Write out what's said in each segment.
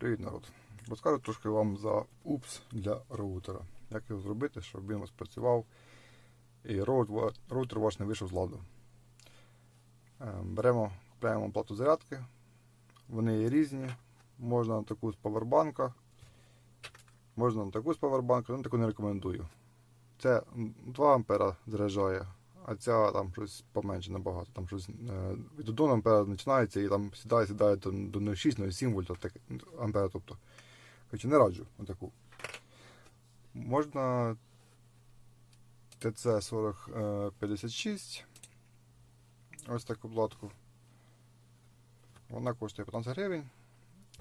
Привіт, народ. Розкажу трошки вам за УПС для роутера. Як його зробити, щоб він вас працював і роутер ваш не вийшов з ладу. Е, Беремо, купляємо плату зарядки. Вони є різні. Можна на таку з павербанка. Можна на таку з павербанка, але таку не рекомендую. Це 2 ампера заряджає, а ця там щось поменше набагато. Там щось е, від 1 ампера починається і там сідає, сідає до, до 0,6-0,7 вольт так, ампера. Тобто. Короче, не раджу отаку. Можна ТЦ 4056. Ось таку платку. Вона коштує 15 гривень.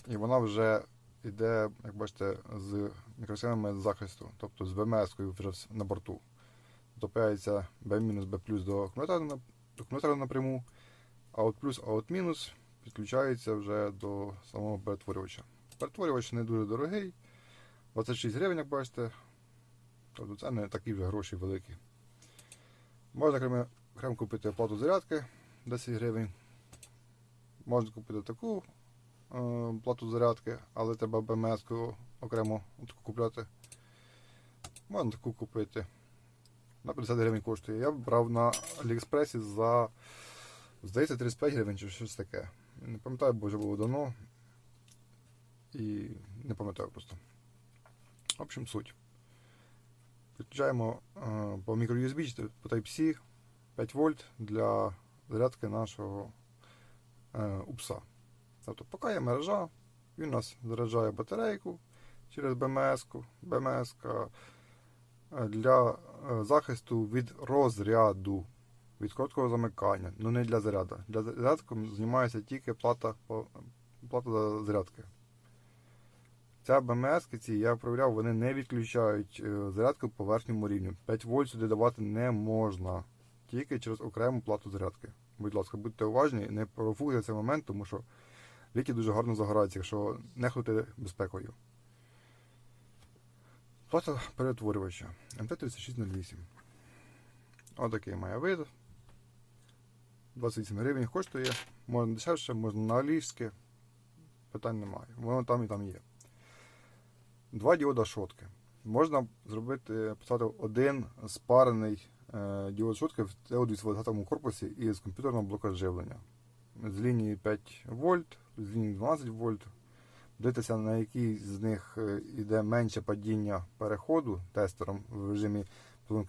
І вона вже йде, як бачите, з мікросхемами захисту, тобто з БМС-кою вже на борту. Допається B- B до акумулятора, напряму, а от плюс, а от мінус підключається вже до самого перетворювача. Перетворювач не дуже дорогий. 26 гривень, як бачите. Тобто це не такі вже гроші великі. Можна окремо, окремо купити плату зарядки 10 гривень. Можна купити таку е, плату зарядки, але треба БМС окремо таку купляти. Можна таку купити. На 50 гривень коштує. Я брав на Аліекспресі за, здається, 35 гривень чи щось таке. Не пам'ятаю, бо вже було давно. І не пам'ятаю просто. В общем, суть. Підключаємо е, по чи по Type-C 5 вольт для зарядки нашого е, упса. Тобто, поки є мережа, він у нас заряджає батарейку через BMS-ку. BMS для е, захисту від розряду, від короткого замикання, ну не для заряду. Для зарядки знімається тільки плата, плата за зарядки. Ця БМС, ці я провіряв, вони не відключають е, зарядку по верхньому рівню. 5 вольт сюди давати не можна. Тільки через окрему плату зарядки. Будь ласка, будьте уважні, не профуйте цей момент, тому що ліки дуже гарно загораються, якщо нехнути безпекою. Плата перетворювача МТ-3608. Отакий має вид. 28 гривень коштує. Можна дешевше, можна на аліжське. Питань немає. Воно там і там є. Два діода шотки. Можна зробити, поставити один спарений е, діод шотки в Т220 корпусі із комп'ютерного блока живлення. З лінії 5 вольт, з лінії 12 вольт. Дивитися, на який з них е, йде менше падіння переходу тестером в режимі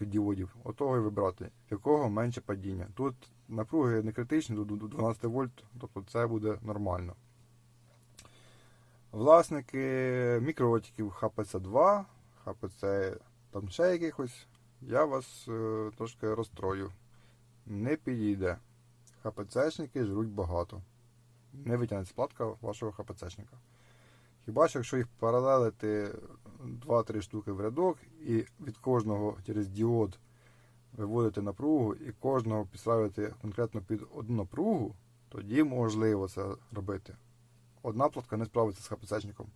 діодів, отого і вибрати, якого менше падіння. Тут напруги не критичні, до до 12 вольт, тобто це буде нормально. Власники мікротиків ХПЦ2, ХПЦ там ще якихось, я вас е, трошки розстрою. Не підійде. ХПЦшники жруть багато. Не витягнеться платка вашого ХПЦшника. Хіба що якщо їх паралелити 2-3 штуки в рядок і від кожного через діод виводити напругу і кожного підставити конкретно під одну напругу, тоді можливо це робити. Одна платка не справиться з ХПЦшником.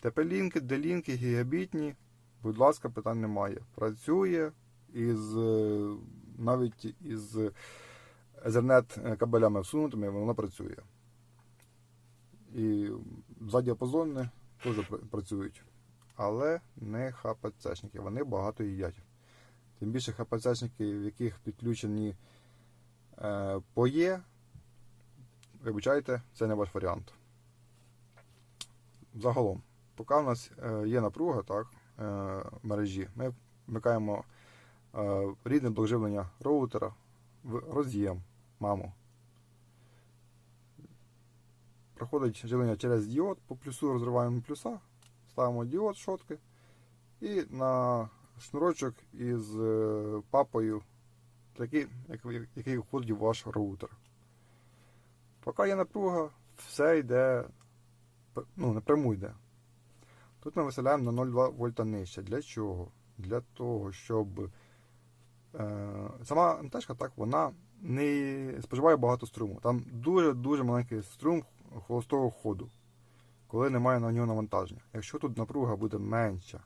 ТП-лінки, делінки, гігабітні, будь ласка, питань немає. Працює із навіть із Ethernet кабелями всунутими, воно працює. І задіапазони теж працюють. Але не ХПЦшники, вони багато їдять. Тим більше ХПЦшники, в яких підключені е, POE, вибачайте, це не ваш варіант. Загалом, поки в нас е, є напруга так, е, мережі, ми вмикаємо е, рідний блок роутера в роз'єм, маму. Проходить живлення через діод, по плюсу розриваємо плюса, ставимо діод шотки і на шнурочок із е, папою, такий, який входить в ваш роутер. Поки є напруга, все йде, ну, напряму йде. Тут ми виселяємо на 0,2 вольта нижче. Для чого? Для того, щоб е, сама МТшка так, вона не споживає багато струму. Там дуже-дуже маленький струм холостого ходу, коли немає на нього навантаження. Якщо тут напруга буде менша,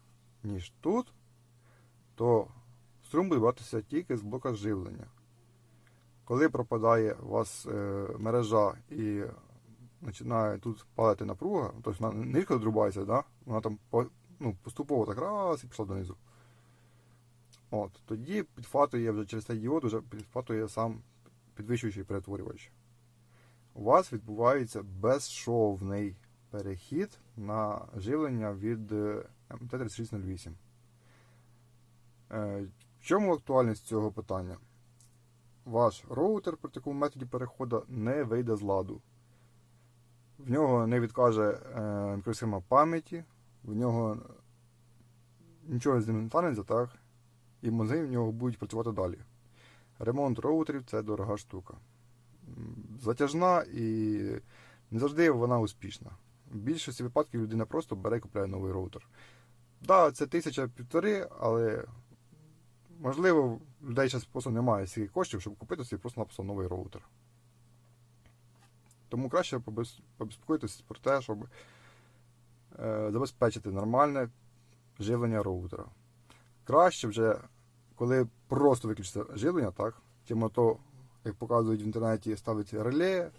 ніж тут, то струм буде братися тільки з блока живлення. Коли пропадає у вас е, мережа і починає тут падати напруга, тобто вона різко друбається, да? вона там ну, поступово так раз і пішла донизу. От, тоді підхватує вже через цей діод, вже підхватує сам підвищуючий перетворювач. У вас відбувається безшовний перехід на живлення від е, МТ-3608. Е, В чому актуальність цього питання? Ваш роутер при такому методі переходу не вийде з ладу. В нього не відкаже е, мікросхема пам'яті, в нього нічого з ним не станеться, так? І мозги в нього будуть працювати далі. Ремонт роутерів це дорога штука. Затяжна і не завжди вона успішна. В більшості випадків людина просто бере і купляє новий роутер. Так, да, це тисяча півтори, але можливо, людей зараз просто немає стільки коштів, щоб купити собі просто-напросто новий роутер. Тому краще побез- побезпокоїтися про те, щоб е, забезпечити нормальне живлення роутера. Краще вже, коли просто виключиться живлення, так? Чим то, як показують в інтернеті, ставить реле,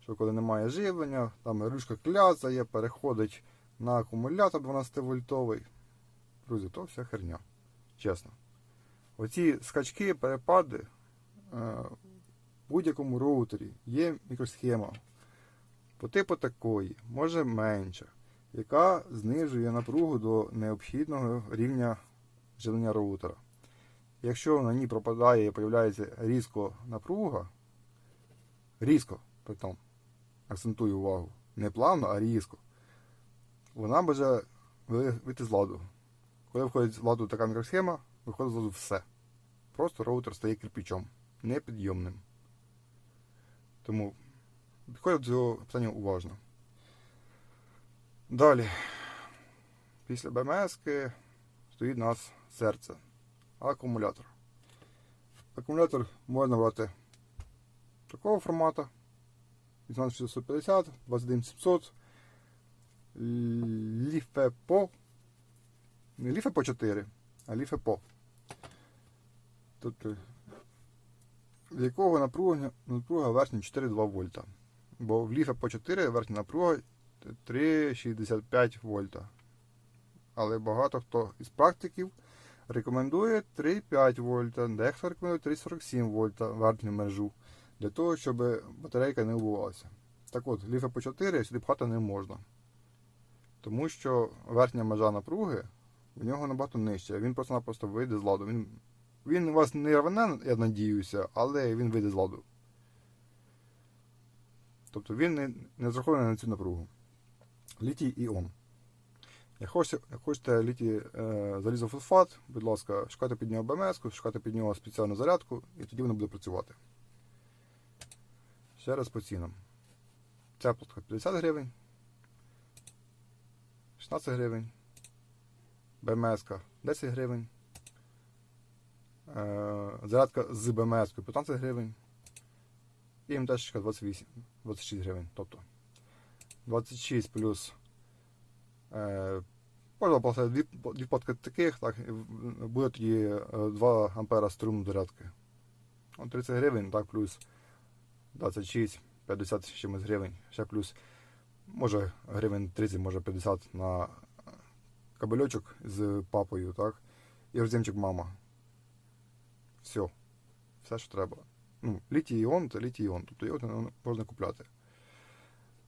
що коли немає живлення, там ручка кляцає, переходить на акумулятор 12 вольтовий. Друзі, то вся херня. Чесно. Оці скачки, перепади е, в будь-якому роутері є мікросхема по типу такої, може менша, яка знижує напругу до необхідного рівня живлення роутера. Якщо на ній пропадає і появляється різко напруга, різко, притом, акцентую увагу, не плавно, а різко, вона може вийти з ладу. Коли виходить з ладу така мікросхема, виходить з ладу все. Просто роутер стає кирпичом, непідйомним. Тому підходить до цього питання уважно. Далі. Після БМС стоїть у нас серце. Акумулятор. Акумулятор можна брати такого формату. 18650, 21700. Ліфепо. Не ліфепо 4, а ліфепо. Тобто, в якого напруга, напруга верхня 4,2 вольта. Бо в ліфепо 4 верхня напруга 3,65 вольта. Але багато хто із практиків рекомендує 3,5 вольта, дехто рекомендує 3,47 вольта верхню мережу, для того, щоб батарейка не вбивалася. Так от, ліфа по 4 сюди пхати не можна. Тому що верхня межа напруги в нього набагато нижча. Він просто-напросто вийде з ладу. Він, він у вас не рване, я надіюся, але він вийде з ладу. Тобто він не, не розрахований на цю напругу. Літій іон. Хочете літій е, залізофосфат, будь ласка, шукайте під нього БМС, шукайте під нього спеціальну зарядку, і тоді воно буде працювати. Ще раз по цінам. Ця платка 50 гривень, 16 гривень, БМС 10 гривень, е, зарядка з БМС 15 гривень і МТшечка 28, 26 гривень. Тобто 26 плюс Е, Можна поставити дві, дві платки таких, так, буде тоді е, 2 ампера струм зарядки. 30 гривень, так, плюс 26, 50 чимось гривень, ще плюс, може гривень 30, може 50 на кабельочок з папою, так, і роз'ємчик мама. Все. Все, що треба. Ну, літій іон це літій іон, тобто його можна купляти.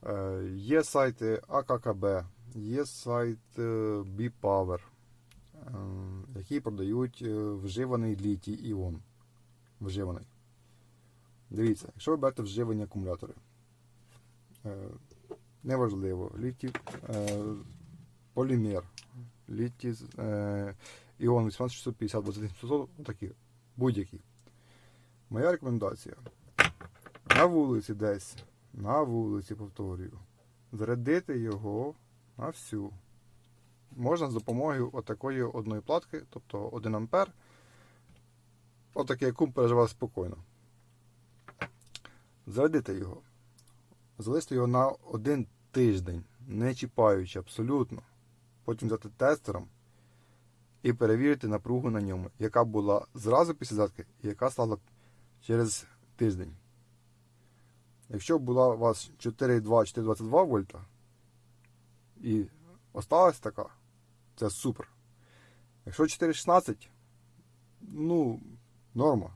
Е, Є сайти АККБ, є сайт е, B-Power, е, які продають е, вживаний літій іон. Вживаний. Дивіться, якщо ви берете вживані акумулятори, неважливо, літій полімер, літій іон 18650, 27700, отакі, будь-які. Моя рекомендація. На вулиці десь, на вулиці, повторюю, зарядити його на всю. Можна з допомогою отакої одної платки, тобто 1 ампер. Отакий кум переживає спокійно. Зарядити його. Залишити його на один тиждень, не чіпаючи абсолютно. Потім взяти тестером і перевірити напругу на ньому, яка була зразу після зарядки і яка стала через тиждень. Якщо була у вас 4,2-4,22 вольта і осталась така, це супер. Якщо 4,16, ну, норма.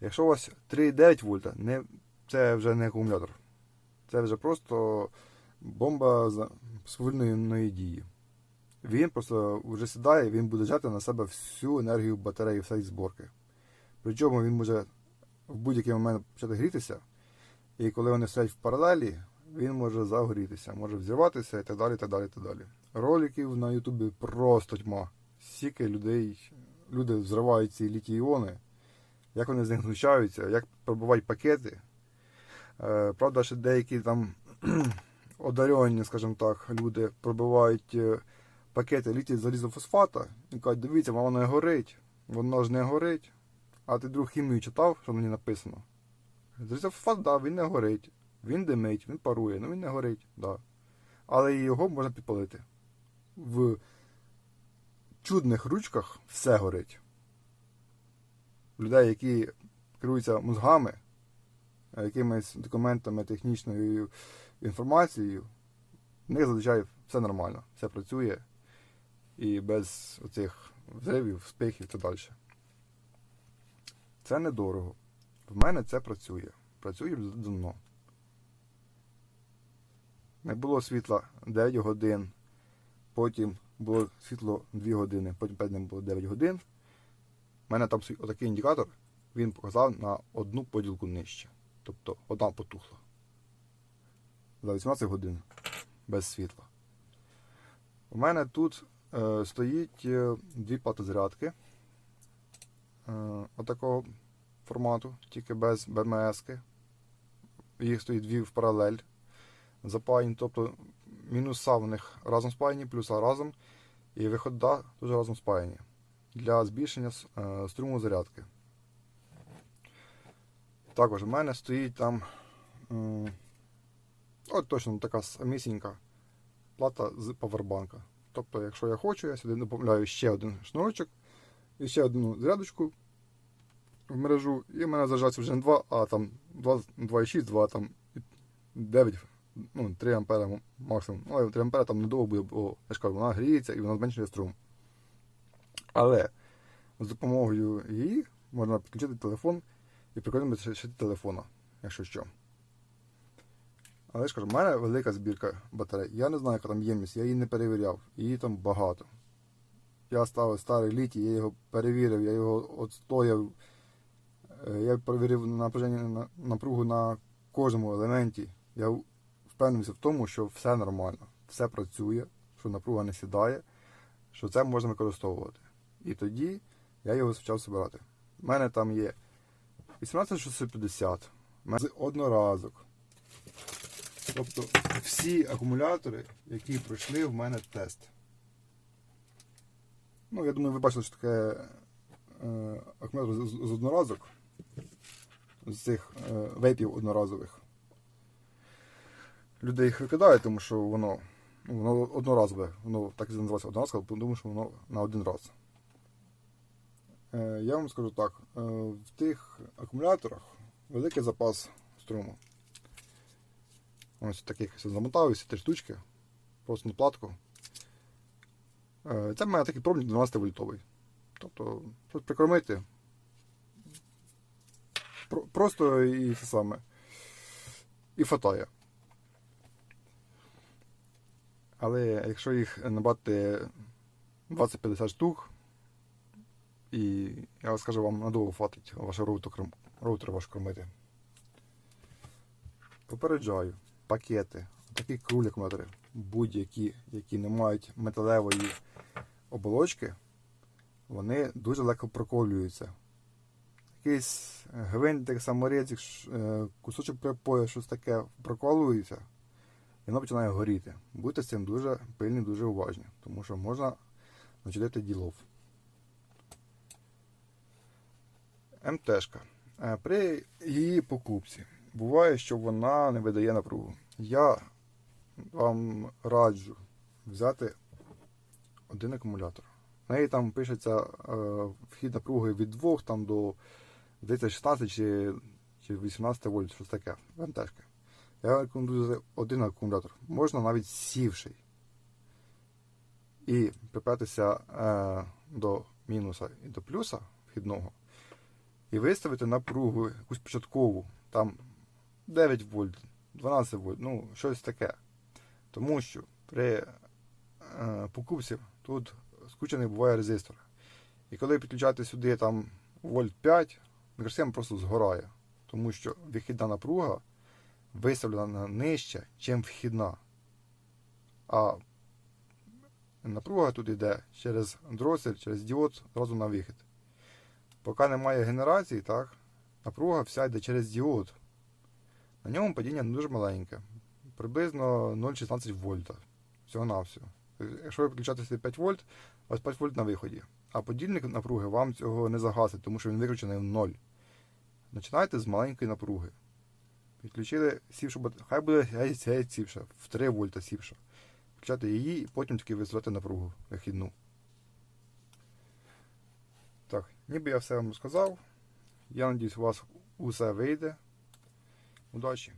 Якщо у вас 3,9 вольта, не, це вже не акумулятор. Це вже просто бомба з сповільненої дії. Він просто вже сідає, він буде взяти на себе всю енергію батареї, всієї зборки. Причому він може в будь-який момент почати грітися, і коли вони стоять в паралелі, він може загорітися, може взірватися і так далі. так далі, так далі. Роликів на Ютубі просто тьма. Стільки людей, люди взривають ці літій-іони, як вони з них знущаються, як пробувають пакети. Е, правда, ще деякі там одарені, скажімо так, люди пробивають е, пакети літій залізофосфата і кажуть, дивіться, воно не горить, воно ж не горить. А ти друг хімію читав, що мені написано? Залізофосфат, да, він не горить. Він димить, він парує, ну він не горить, да. Але його можна підпалити. В чудних ручках все горить. Людей, які керуються мозгами, е, якимись документами, технічною інформацією, в них зазвичай все нормально, все працює і без оцих взривів, спихів так далі. Це недорого. В мене це працює. Працює давно. Не було світла 9 годин, потім було світло 2 години, потім перед ним було 9 годин. У мене там отакий індикатор, він показав на одну поділку нижче. Тобто одна потухла. За 18 годин без світла. У мене тут е, стоїть е, дві плати зарядки е, отакого формату, тільки без БМС. Їх стоїть дві в паралель запаяні, тобто мінуса в них разом спаяні, плюса разом, і вихода теж разом спаяні для збільшення е, струму зарядки. Також в мене стоїть там от точно така самісінька плата з павербанка. Тобто, якщо я хочу, я сюди додаю ще один шнурочок і ще одну зарядочку в мережу, і в мене заряджається вже не 2, а там 2,6, 2 там 9, ну 3 ампера максимум. Ну, 3 ампера там недовго буде, бо я ж кажу, вона гріється і вона зменшує струм. Але з допомогою її можна підключити телефон і прикольно ще телефона, якщо що. Але ж кажу, в мене велика збірка батарей. Я не знаю, яка там ємність, я її не перевіряв. Її там багато. Я ставив старий літій, я його перевірив, я його відстояв. Е, Я перевірив напругу на кожному елементі. Я впевнився в тому, що все нормально, все працює, що напруга не сідає, що це можна використовувати. І тоді я його почав збирати. У мене там є 18650, у з одноразок. Тобто всі акумулятори, які пройшли в мене тест. Ну, я думаю, ви бачили, що таке е, акумулятор з, з одноразок, з цих е, вейпів одноразових. Люди їх викидають, тому що воно, воно одноразове, воно так і називається одноразове, тому що воно на один раз. Е, я вам скажу так, е, в тих акумуляторах великий запас струму. Ось таких замотав, замотався, три штучки, просто на платку. Е, Це мене такий пробник 12 вольтовий. Тобто, щось прикормити. Про- Просто і це саме. І фатає. Але якщо їх набати 20-50 штук, і я скажу, вам надовго хватить ваш роутер, роутер ваш кормити. Попереджаю, пакети, такі крулі акумулятори, будь-які, які не мають металевої оболочки, вони дуже легко проколюються. Якийсь гвинтик, саморізик, е, кусочок припою, щось таке проколується, і воно починає горіти. Будьте з цим дуже пильні, дуже уважні, тому що можна начудити ділов. МТшка. Е, При її покупці буває, що вона не видає напругу. Я вам раджу взяти один акумулятор. В неї там пишеться е, вхід напруги від 2 там, до здається, 16 чи чи 18 вольт, щось таке, МТшки. Я рекомендую один акумулятор. Можна навіть сівший. І припертися е, до мінуса і до плюса вхідного. І виставити напругу якусь початкову. Там 9 вольт, 12 вольт, ну, щось таке. Тому що при е, покупці тут скручений буває резистор. І коли підключати сюди там вольт 5, мікросхема просто згорає. Тому що вихідна напруга виставлена нижче, ніж вхідна. А напруга тут йде через дросель, через діод зразу на вихід. Поки немає генерації, так, напруга вся йде через діод. На ньому падіння дуже маленьке. Приблизно 0,16 вольта. Всього-навсього. Якщо ви підключаєте сюди 5 вольт, у вас 5 вольт на виході. А подільник напруги вам цього не загасить, тому що він виключений в 0. Починайте з маленької напруги. Підключили сівшу батарею. Хай буде геть, сівша, в 3 вольта сівша. Включати її і потім таки визвати напругу вихідну. Так, ніби я все вам розказав. Я надіюсь, у вас усе вийде. Удачі!